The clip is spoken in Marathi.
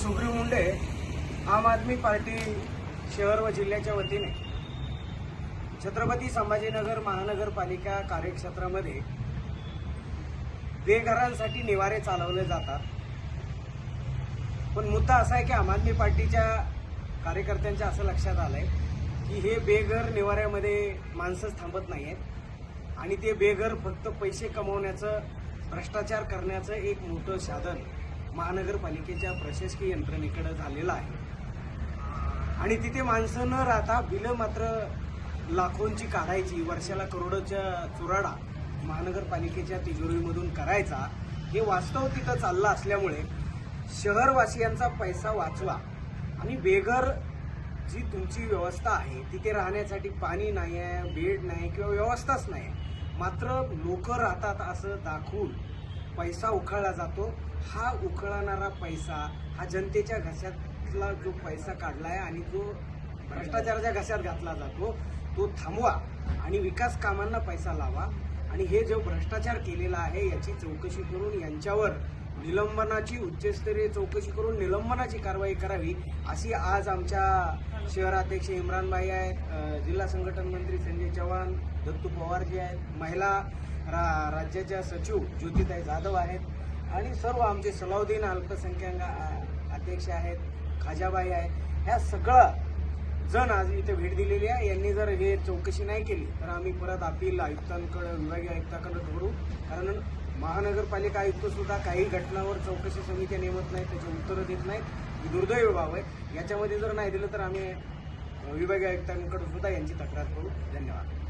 सुग्रीव मुंडे आम आदमी पार्टी शहर व जिल्ह्याच्या वतीने छत्रपती संभाजीनगर महानगरपालिका कार्यक्षेत्रामध्ये बेघरांसाठी निवारे चालवले जातात. पण मुद्दा असा आहे की आम आदमी पार्टीच्या कार्यकर्त्यांच्या असं लक्षात आलंय की हे बेघर निवाऱ्यामध्ये माणसंच थांबत नाही आहेत आणि ते बेघर फक्त पैसे कमवण्याचं भ्रष्टाचार करण्याचं एक मोठं साधन महानगरपालिकेच्या प्रशासकीय यंत्रणेकडे झालेलं आहे. आणि तिथे माणसं न राहता बिलं मात्र लाखोंची काढायची वर्षाला करोडोच्या चुराडा महानगरपालिकेच्या तिजोरीमधून करायचा. हे वास्तव तिथं चाललं असल्यामुळे शहरवासियांचा पैसा वाचवा आणि बेघर जी तुमची व्यवस्था आहे तिथे राहण्यासाठी पाणी नाही आहे बेड नाही किंवा व्यवस्थाच नाही मात्र लोक राहतात असं दाखवून पैसा उखळला जातो हा उखळणारा पैसा हा जनतेच्या घशातला जो पैसा काढलाय आणि जो भ्रष्टाचाराच्या घशात घातला जातो तो थांबवा आणि विकास कामांना पैसा लावा. आणि हे जो भ्रष्टाचार केलेला आहे याची चौकशी करून यांच्यावर निलंबनाची उच्चस्तरीय चौकशी करून निलंबनाची कारवाई करावी अशी आज आमच्या शहराध्यक्ष इम्रानबाई आहेत जिल्हा संघटन मंत्री संजय चव्हाण दत्तू पवारजी आहेत महिला रा राज्याच्या सचिव ज्योतिताई जाधव आहेत आणि सर्व आमचे सलाउद्दीन अल्पसंख्याक अध्यक्ष आहेत खाजाबाई आहेत ह्या सगळं जण आज इथे भेट दिलेली आहे. यांनी जर हे चौकशी नाही केली तर आम्ही परत अपील आयुक्तांकडे विभागीय आयुक्तांकडे करू कारण महानगरपालिका आयुक्त सुद्धा काही घटनावर चौकशी समित्या नेमत नाहीत त्याची उत्तरं देत नाहीत. ही दुर्दैव बाब आहे. याच्यामध्ये जर नाही दिलं तर आम्ही विभागीय आयुक्तांकडे सुद्धा यांची तक्रार करू. धन्यवाद.